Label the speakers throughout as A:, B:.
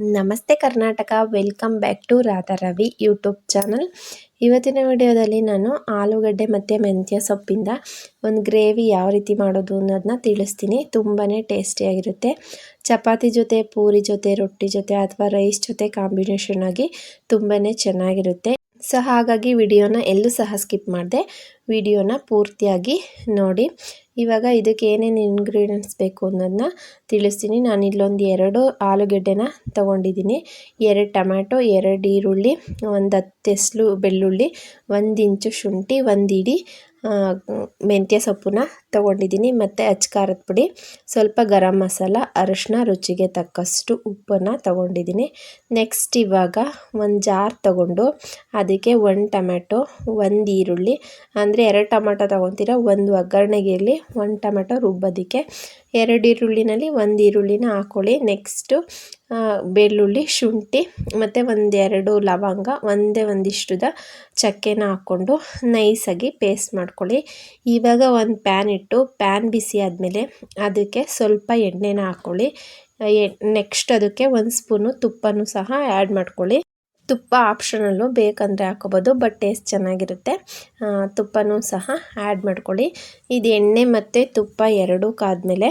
A: ನಮಸ್ತೆ Karnataka, welcome back to Radha Ravi YouTube channel. ಇವತ್ತಿನ ವಿಡಿಯೋದಲ್ಲಿ ನಾನು ಆಲೂಗಡ್ಡೆ ಮತ್ತು ಮೆಂತ್ಯ ಸೊಪ್ಪಿಂದ ಒಂದು ಗ್ರೇವಿ ಯಾವ ರೀತಿ ಮಾಡೋದು ಅನ್ನೋದನ್ನ ತಿಳಿಸ್ತೀನಿ. ತುಂಬಾ ಟೇಸ್ಟಿಯಾಗಿರುತ್ತೆ. ಚಪಾತಿ ಜೊತೆ, ಪೂರಿ ಜೊತೆ, ರೊಟ್ಟಿ ಜೊತೆ ಅಥವಾ ರೈಸ್ ಜೊತೆ ಕಾಂಬಿನೇಷನ್ ಆಗಿ ತುಂಬಾ ಚೆನ್ನಾಗಿರುತ್ತೆ. ಸೊ ಹಾಗಾಗಿ ವಿಡಿಯೋನ ಎಲ್ಲೂ ಸಹ ಸ್ಕಿಪ್ ಮಾಡಿದೆ. ವಿಡಿಯೋನ ಪೂರ್ತಿಯಾಗಿ ನೋಡಿ. ಇವಾಗ ಇದಕ್ಕೆ ಏನೇನು ಇಂಗ್ರೀಡಿಯೆಂಟ್ಸ್ ಬೇಕು ಅನ್ನೋದನ್ನ ತಿಳಿಸ್ತೀನಿ. ನಾನು ಇಲ್ಲೊಂದು ಎರಡು ಆಲೂಗೆಡ್ಡೆನ ತೊಗೊಂಡಿದ್ದೀನಿ. ಎರಡು ಟೊಮ್ಯಾಟೊ, ಎರಡು ಈರುಳ್ಳಿ, ಒಂದು ಹತ್ತು ಎಸ್ಲು ಬೆಳ್ಳುಳ್ಳಿ, ಒಂದು ಇಂಚು ಶುಂಠಿ, ಒಂದು ಇಡೀ ಮೆಂತ್ಯ ಸೊಪ್ಪನ್ನ ತೊಗೊಂಡಿದ್ದೀನಿ. ಮತ್ತು ಅಚ್ಕಾರದ ಪುಡಿ, ಸ್ವಲ್ಪ ಗರಂ ಮಸಾಲ ಅರಶಿನ ರುಚಿಗೆ ತಕ್ಕಷ್ಟು ಉಪ್ಪನ್ನು ತೊಗೊಂಡಿದ್ದೀನಿ. ನೆಕ್ಸ್ಟ್ ಇವಾಗ ಒಂದು ಜಾರ್ ತಗೊಂಡು ಅದಕ್ಕೆ ಒಂದು ಟೊಮೆಟೊ, ಒಂದು ಈರುಳ್ಳಿ. ಅಂದರೆ ಎರಡು ಟೊಮೆಟೊ ತೊಗೊತೀರ, ಒಂದು ಒಗ್ಗರಣೆಗೆಯಲ್ಲಿ ಒಂದು ಟೊಮೆಟೊ ರುಬ್ಬೋದಕ್ಕೆ. ಎರಡು ಈರುಳ್ಳಿನಲ್ಲಿ ಒಂದು ಈರುಳ್ಳಿನ ಹಾಕ್ಕೊಳ್ಳಿ ನೆಕ್ಸ್ಟು ಬೆಳ್ಳುಳ್ಳಿ, ಶುಂಠಿ, ಮತ್ತು ಒಂದೆರಡು ಲವಂಗ, ಒಂದೇ ಒಂದಿಷ್ಟುದ ಚಕ್ಕೆನ ಹಾಕ್ಕೊಂಡು ನೈಸಾಗಿ ಪೇಸ್ಟ್ ಮಾಡ್ಕೊಳ್ಳಿ. ಇವಾಗ ಒಂದು ಪ್ಯಾನ್ ಇಟ್ಟು ಪ್ಯಾನ್ ಬಿಸಿ ಆದಮೇಲೆ ಅದಕ್ಕೆ ಸ್ವಲ್ಪ ಎಣ್ಣೆನ ಹಾಕ್ಕೊಳ್ಳಿ ನೆಕ್ಸ್ಟ್ ಅದಕ್ಕೆ ಒಂದು ಸ್ಪೂನು ತುಪ್ಪನೂ ಸಹ ಆ್ಯಡ್ ಮಾಡ್ಕೊಳ್ಳಿ. ತುಪ್ಪ ಆಪ್ಷನಲ್ಲು ಬೇಕಂದರೆ ಹಾಕೋಬೋದು ಬಟ್ ಟೇಸ್ಟ್ ಚೆನ್ನಾಗಿರುತ್ತೆ. ತುಪ್ಪನೂ ಸಹ ಆ್ಯಡ್ ಮಾಡ್ಕೊಳ್ಳಿ. ಇದು ಎಣ್ಣೆ ಮತ್ತು ತುಪ್ಪ ಎರಡೂ ಕಾದ್ಮೇಲೆ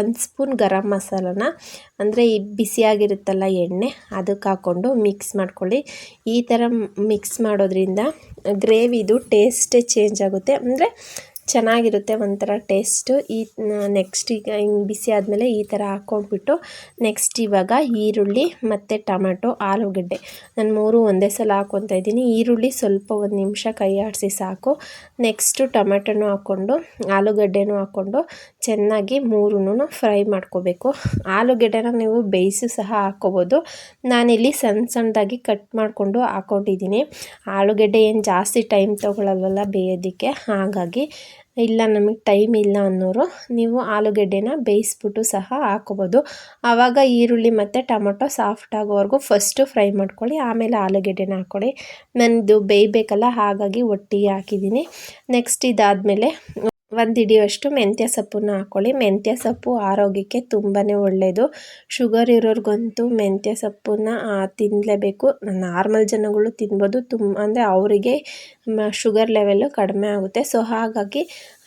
A: ಒಂದು ಸ್ಪೂನ್ ಗರಂ ಮಸಾಲನ, ಅಂದರೆ ಈ ಬಿಸಿಯಾಗಿರುತ್ತಲ್ಲ ಎಣ್ಣೆ, ಅದಕ್ಕೆ ಹಾಕ್ಕೊಂಡು ಮಿಕ್ಸ್ ಮಾಡ್ಕೊಳ್ಳಿ. ಈ ಥರ ಮಿಕ್ಸ್ ಮಾಡೋದ್ರಿಂದ ಗ್ರೇವಿದು ಟೇಸ್ಟೇ ಚೇಂಜ್ ಆಗುತ್ತೆ. ಅಂದರೆ ಚೆನ್ನಾಗಿರುತ್ತೆ ಒಂಥರ ಟೇಸ್ಟು. ಈ ನೆಕ್ಸ್ಟ್ ಈಗ ಹಿಂಗೆ ಬಿಸಿ ಆದಮೇಲೆ ಈ ಥರ ಹಾಕ್ಕೊಂಡ್ಬಿಟ್ಟು ನೆಕ್ಸ್ಟ್ ಇವಾಗ ಈರುಳ್ಳಿ ಮತ್ತು ಟೊಮೆಟೊ, ಆಲೂಗಡ್ಡೆ. ನಾನು ಮೂರು ಒಂದೇ ಸಲ ಹಾಕ್ಕೊತ ಇದ್ದೀನಿ. ಈರುಳ್ಳಿ ಸ್ವಲ್ಪ ಒಂದು ನಿಮಿಷ ಕೈ ಆಡಿಸಿ ಸಾಕು. ನೆಕ್ಸ್ಟು ಟೊಮೆಟೊನೂ ಹಾಕ್ಕೊಂಡು, ಆಲೂಗಡ್ಡೆನೂ ಹಾಕ್ಕೊಂಡು ಚೆನ್ನಾಗಿ ಮೂರೂ ಫ್ರೈ ಮಾಡ್ಕೋಬೇಕು. ಆಲೂಗಡ್ಡೆನ ನೀವು ಬೇಯಿಸಿ ಸಹ ಹಾಕ್ಕೋಬೋದು. ನಾನಿಲ್ಲಿ ಸಣ್ಣ ಸಣ್ಣದಾಗಿ ಕಟ್ ಮಾಡಿಕೊಂಡು ಹಾಕ್ಕೊಂಡಿದ್ದೀನಿ. ಆಲೂಗಡ್ಡೆ ಏನು ಜಾಸ್ತಿ ಟೈಮ್ ತೊಗೊಳಲ್ವಲ್ಲ ಬೇಯೋದಕ್ಕೆ. ಹಾಗಾಗಿ ಇಲ್ಲ, ನಮಗೆ ಟೈಮ್ ಇಲ್ಲ ಅನ್ನೋರು ನೀವು ಆಲೂಗೆಡ್ಡೆನ ಬೇಯಿಸ್ಬಿಟ್ಟು ಸಹ ಹಾಕೋಬೋದು. ಆವಾಗ ಈರುಳ್ಳಿ ಮತ್ತು ಟೊಮೊಟೊ ಸಾಫ್ಟ್ ಆಗೋವರೆಗೂ ಫಸ್ಟು ಫ್ರೈ ಮಾಡ್ಕೊಳ್ಳಿ, ಆಮೇಲೆ ಆಲೂಗೆಡ್ಡೆನ ಹಾಕ್ಕೊಳ್ಳಿ. ನನ್ನದು ಬೇಯಬೇಕಲ್ಲ, ಹಾಗಾಗಿ ಒಟ್ಟಿಗೆ ಹಾಕಿದ್ದೀನಿ. ನೆಕ್ಸ್ಟ್ ಇದಾದಮೇಲೆ ಒಂದು ಹಿಡಿಯುವಷ್ಟು ಮೆಂತ್ಯ ಸೊಪ್ಪನ್ನು ಹಾಕ್ಕೊಳ್ಳಿ ಮೆಂತ್ಯ ಸೊಪ್ಪು ಆರೋಗ್ಯಕ್ಕೆ ತುಂಬಾ ಒಳ್ಳೆಯದು ಶುಗರ್ ಇರೋರಿಗಂತೂ ಮೆಂತ್ಯ ಸೊಪ್ಪನ್ನ ತಿನ್ನಲೇಬೇಕು ನಾರ್ಮಲ್ ಜನಗಳು ತಿನ್ಬೋದು. ತುಂಬ ಅಂದರೆ ಅವರಿಗೆ ಶುಗರ್ ಲೆವೆಲ್ಲು ಕಡಿಮೆ ಆಗುತ್ತೆ. ಸೊ, ಹಾಗಾಗಿ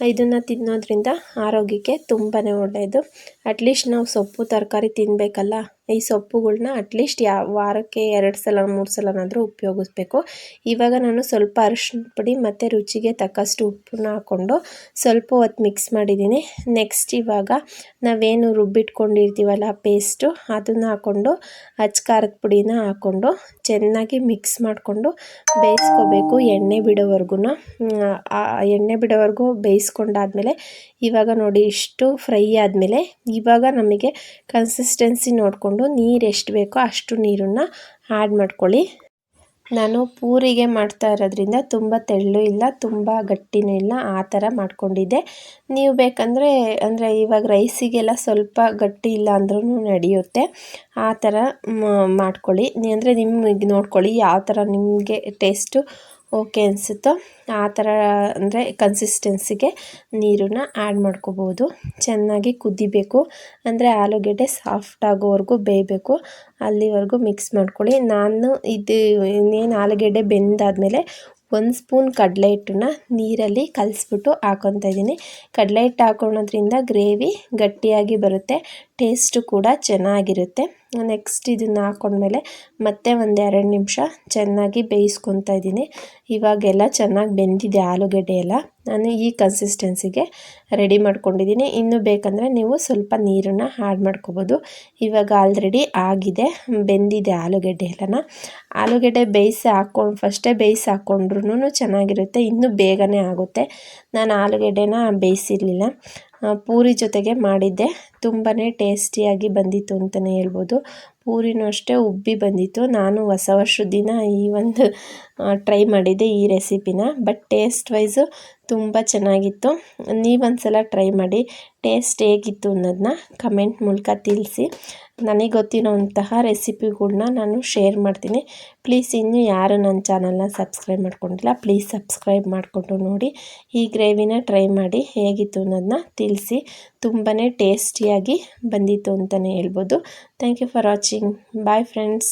A: ಇದನ್ನು ತಿನ್ನೋದ್ರಿಂದ ಆರೋಗ್ಯಕ್ಕೆ ತುಂಬಾ ಒಳ್ಳೆಯದು ಅಟ್ಲೀಸ್ಟ್ ನಾವು ಸೊಪ್ಪು, ತರಕಾರಿ ತಿನ್ನಬೇಕಲ್ಲ ಈ ಸೊಪ್ಪುಗಳನ್ನ ಅಟ್ಲೀಸ್ಟ್ ಯಾವ ವಾರಕ್ಕೆ ಎರಡು ಸಲ, ಮೂರು ಸಲನಾದರೂ ಉಪಯೋಗಿಸ್ಬೇಕು. ಇವಾಗ ನಾನು ಸ್ವಲ್ಪ ಅರಿಶಿನ ಪುಡಿ ಮತ್ತು ರುಚಿಗೆ ತಕ್ಕಷ್ಟು ಉಪ್ಪನ್ನ ಹಾಕ್ಕೊಂಡು ಸ್ವಲ್ಪ ಹೊತ್ತು ಮಿಕ್ಸ್ ಮಾಡಿದ್ದೀನಿ. ನೆಕ್ಸ್ಟ್ ಇವಾಗ ನಾವೇನು ರುಬ್ಬಿಟ್ಕೊಂಡಿರ್ತೀವಲ್ಲ ಪೇಸ್ಟು ಅದನ್ನು ಹಾಕ್ಕೊಂಡು ಖಾರದ ಪುಡಿನ ಹಾಕ್ಕೊಂಡು ಚೆನ್ನಾಗಿ ಮಿಕ್ಸ್ ಮಾಡಿಕೊಂಡು ಬೇಯಿಸ್ಕೋಬೇಕು ಎಣ್ಣೆ ಬಿಡೋವರೆಗೂ ಎಣ್ಣೆ ಬಿಡೋವರೆಗೂ ಬೇಯಿಸ್ಕೊಂಡಾದ್ಮೇಲೆ ಇವಾಗ ನೋಡಿ ಇಷ್ಟು ಫ್ರೈ ಆದಮೇಲೆ ಇವಾಗ ನಮಗೆ ಕನ್ಸಿಸ್ಟೆನ್ಸಿ ನೋಡಿಕೊಂಡು ನೀರು ಎಷ್ಟು ಬೇಕೋ ಅಷ್ಟು ನೀರನ್ನು ಆ್ಯಡ್ ಮಾಡ್ಕೊಳ್ಳಿ. ನಾನು ಪೂರಿಗೆ ಮಾಡ್ತಾ ಇರೋದ್ರಿಂದ ತುಂಬ ತೆಳ್ಳು ಇಲ್ಲ, ತುಂಬ ಗಟ್ಟಿನೂ ಇಲ್ಲ, ಆ ಥರ ಮಾಡ್ಕೊಂಡಿದ್ದೆ. ನೀವು ಬೇಕಂದರೆ, ಅಂದರೆ ಇವಾಗ ರೈಸಿಗೆಲ್ಲ ಸ್ವಲ್ಪ ಗಟ್ಟಿ ಇಲ್ಲ ಅಂದ್ರೂ ನಡೆಯುತ್ತೆ. ಆ ಥರ ಮಾಡ್ಕೊಳ್ಳಿ. ಅಂದರೆ ನಿಮಗೆ ನೋಡ್ಕೊಳ್ಳಿ, ಯಾವ ಥರ ನಿಮಗೆ ಟೇಸ್ಟು ಓಕೆ ಅನಿಸುತ್ತೋ? ಆ ಥರ ಅಂದರೆ ಕನ್ಸಿಸ್ಟೆನ್ಸಿಗೆ ನೀರನ್ನ ಆ್ಯಡ್ ಮಾಡ್ಕೋಬೋದು. ಚೆನ್ನಾಗಿ ಕುದಿಬೇಕು. ಅಂದರೆ ಆಲೂಗೆಡ್ಡೆ ಸಾಫ್ಟ್ ಆಗೋವರೆಗೂ ಬೇಯಬೇಕು. ಅಲ್ಲಿವರೆಗೂ ಮಿಕ್ಸ್ ಮಾಡ್ಕೊಳ್ಳಿ. ನಾನು ಇದು ಇನ್ನೇನು ಆಲೂಗೆಡ್ಡೆ ಬೆಂದಾದಮೇಲೆ ಒಂದು ಸ್ಪೂನ್ ಕಡಲೆ ಹಿಟ್ಟನ್ನ ನೀರಲ್ಲಿ ಕಲಸ್ಬಿಟ್ಟು ಹಾಕೊತಾ ಇದ್ದೀನಿ. ಕಡಲೆ ಹಿಟ್ಟು ಹಾಕೊಳೋದ್ರಿಂದ ಗ್ರೇವಿ ಗಟ್ಟಿಯಾಗಿ ಬರುತ್ತೆ, ಟೇಸ್ಟು ಕೂಡ ಚೆನ್ನಾಗಿರುತ್ತೆ. ನೆಕ್ಸ್ಟ್ ಇದನ್ನು ಹಾಕೊಂಡ್ಮೇಲೆ ಮತ್ತೆ ಒಂದು ಎರಡು ನಿಮಿಷ ಚೆನ್ನಾಗಿ ಬೇಯಿಸ್ಕೊತಾ ಇದ್ದೀನಿ. ಇವಾಗೆಲ್ಲ ಚೆನ್ನಾಗಿ ಬೆಂದಿದೆ ಆಲೂಗಡ್ಡೆ ಎಲ್ಲ. ನಾನು ಈ ಕನ್ಸಿಸ್ಟೆನ್ಸಿಗೆ ರೆಡಿ ಮಾಡ್ಕೊಂಡಿದ್ದೀನಿ. ಇನ್ನು ಬೇಕಂದರೆ ನೀವು ಸ್ವಲ್ಪ ನೀರನ್ನು ಆ್ಯಡ್ ಮಾಡ್ಕೋಬೋದು. ಇವಾಗ ಆಲ್ರೆಡಿ ಆಗಿದೆ, ಬೆಂದಿದೆ ಆಲೂಗಡ್ಡೆ ಎಲ್ಲನ. ಆಲೂಗಡ್ಡೆ ಬೇಯಿಸಿ ಹಾಕ್ಕೊಂಡು ಫಸ್ಟೇ ಬೇಯಿಸಿ ಹಾಕ್ಕೊಂಡ್ರೂ ಚೆನ್ನಾಗಿರುತ್ತೆ, ಇನ್ನೂ ಬೇಗನೆ ಆಗುತ್ತೆ. ನಾನು ಆಲೂಗಡ್ಡೆನ ಬೇಯಿಸಿರಲಿಲ್ಲ. ಪೂರಿ ಜೊತೆಗೆ ಮಾಡಿದ್ದೆ. ತುಂಬಾ ಟೇಸ್ಟಿಯಾಗಿ ಬಂದಿತ್ತು ಅಂತಲೇ ಹೇಳ್ಬೋದು. ಪೂರಿನೂ ಅಷ್ಟೇ ಉಬ್ಬಿ ಬಂದಿತ್ತು. ನಾನು ಹೊಸ ವರ್ಷದ ದಿನ ಈ ಒಂದು ಟ್ರೈ ಮಾಡಿದ್ದೆ ಈ ರೆಸಿಪಿನ ಬಟ್ ಟೇಸ್ಟ್ ವೈಸು ತುಂಬ ಚೆನ್ನಾಗಿತ್ತು. ನೀವೊಂದು ಸಲ ಟ್ರೈ ಮಾಡಿ, ಟೇಸ್ಟ್ ಹೇಗಿತ್ತು ಅನ್ನೋದನ್ನ ಕಮೆಂಟ್ ಮೂಲಕ ತಿಳಿಸಿ. ನನಗೆ ಗೊತ್ತಿರೋಂತಹ ರೆಸಿಪಿಗಳ್ನ ನಾನು ಶೇರ್ ಮಾಡ್ತೀನಿ. ಪ್ಲೀಸ್ ಇನ್ನೂ ಯಾರು ನನ್ನ ಚಾನಲ್ನ ಸಬ್ಸ್ಕ್ರೈಬ್ ಮಾಡ್ಕೊಂಡಿಲ್ಲ, ಪ್ಲೀಸ್ ಸಬ್ಸ್ಕ್ರೈಬ್ ಮಾಡಿಕೊಂಡು ನೋಡಿ. ಈ ಗ್ರೇವಿನ ಟ್ರೈ ಮಾಡಿ ಹೇಗಿತ್ತು ಅನ್ನೋದನ್ನ ತಿಳಿಸಿ. ತುಂಬಾ ಟೇಸ್ಟಿಯಾಗಿ ಬಂದಿತ್ತು ಅಂತಲೇ ಹೇಳ್ಬೋದು. Thank you for watching. Bye friends.